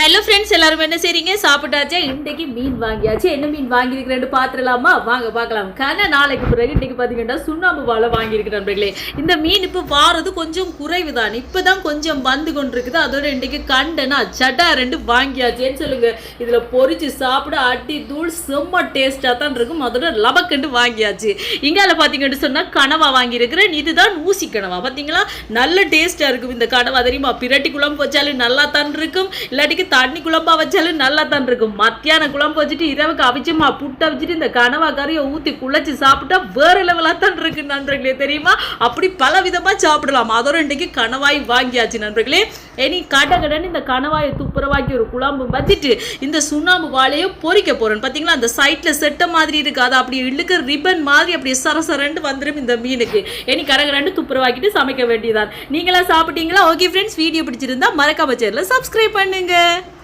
Hello friends எல்லாரும் என்ன செய்றீங்க? சாப்பிட்டாச்சா? இன்றைக்கு மீன் வாங்கியாச்சு. என்ன மீன் வாங்கியிருக்கிறேன்னு பார்த்துடலாமா வாங்க பார்க்கலாம். கன நாளைக்கு பிறகு இன்றைக்கு பார்த்தீங்கன்னா சுண்ணாம்பு வாழை வாங்கியிருக்கிறேன் நண்பர்களே. இந்த மீன் இப்போ வாரது கொஞ்சம் குறைவு தான் இப்போ தான் கொஞ்சம் வந்து கொண்டிருக்குது. அதோட இன்றைக்கு கண்டனா சட்டா ரெண்டு வாங்கியாச்சேன்னு சொல்லுங்க. இதில் பொறிச்சு சாப்பிட அடி தூள் செம்ம டேஸ்ட்டாக தான் இருக்கும். அதோட லபக்கண்டு வாங்கியாச்சு. இங்கால பார்த்தீங்கன்னு சொன்னால் கனவா வாங்கியிருக்கிறேன். இதுதான் ஊசி கனவா. பார்த்தீங்களா? நல்ல டேஸ்ட்டாக இருக்கும் இந்த கனவா. தெரியுமா? பிரட்டி குழம்பு வச்சாலும் நல்லா தான் இருக்கும். இல்லாட்டிக்கு தண்ணி குழம்பா வச்சாலும் நல்லா தான் இருக்கும். மத்தியான குழம்பு வச்சுட்டு இரவுக்கு அவிச்சமா புட்டை வச்சுட்டு இந்த கனவா கறியை ஊற்றி குழச்சி சாப்பிட்டா வேற லெவலாக தான் இருக்கு நண்பர்களே தெரியுமா? அப்படி பல விதமாக சாப்பிடலாம். அதோட இன்றைக்கு கனவாய் வாங்கியாச்சு நண்பர்களே. இனி கடை இந்த கணவாயை துப்புரவாக்கி ஒரு குழம்பு வச்சுட்டு இந்த சுண்ணாம்பு வாழையை பொறிக்க போகிறேன் பார்த்தீங்களா அந்த சைட்டில் செட்ட மாதிரி இருக்குது அதை அப்படி இழுக்க ரிப்பன் மாதிரி அப்படி சரசரண்டு வந்துடும் இந்த மீனுக்கு. இனி கடகடண்டு துப்புரவாக்கிட்டு சமைக்க வேண்டியதான் நீங்களாம் சாப்பிட்டீங்களா? ஓகே ஃப்ரெண்ட்ஸ் வீடியோ பிடிச்சிருந்தா மறக்காம சேரில் சப்ஸ்கிரைப் பண்ணுங்கள்